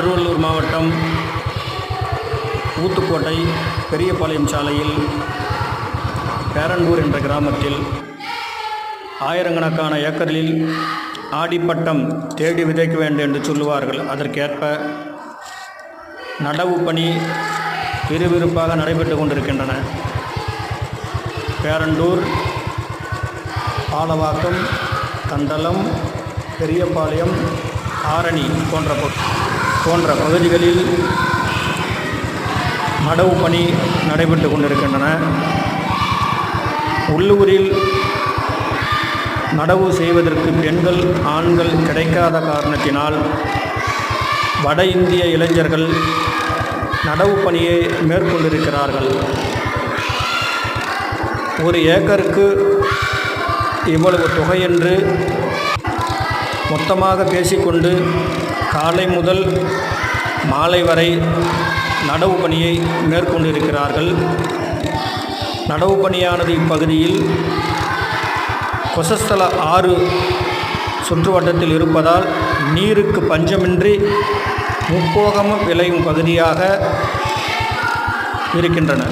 திருவள்ளூர் மாவட்டம் ஊத்துக்கோட்டை பெரியபாளையம் சாலையில் பேரண்டூர் என்ற கிராமத்தில் ஆயிரக்கணக்கான ஏக்கரில் ஆடிப்பட்டம் தேடி விதைக்க வேண்டும் என்று சொல்லுவார்கள். அதற்கேற்ப நடவு பணி விறுவிறுப்பாக நடைபெற்று கொண்டிருக்கின்றன. பேரண்டூர் பாலவாக்கம் கண்டலம் பெரியபாளையம் ஆரணி போன்ற போன்ற பகுதிகளில் நடவு பணி நடைபெற்று கொண்டிருக்கின்றன. உள்ளூரில் நடவு செய்வதற்கு பெண்கள் ஆண்கள் கிடைக்காத காரணத்தினால் வட இந்திய இளைஞர்கள் நடவு பணியை மேற்கொண்டிருக்கிறார்கள். ஒரு ஏக்கருக்கு இவ்வளவு தொகை என்று மொத்தமாக பேசிக்கொண்டு காலை முதல் மாலை வரை நடவு பணியை மேற்கொண்டிருக்கிறார்கள். நடவு பணியானது இப்பகுதியில் கொசஸ்தல ஆறு சுற்றுவட்டத்தில் இருப்பதால் நீருக்கு பஞ்சமின்றி முப்போகமும் விளையும் பகுதியாக இருக்கின்றன.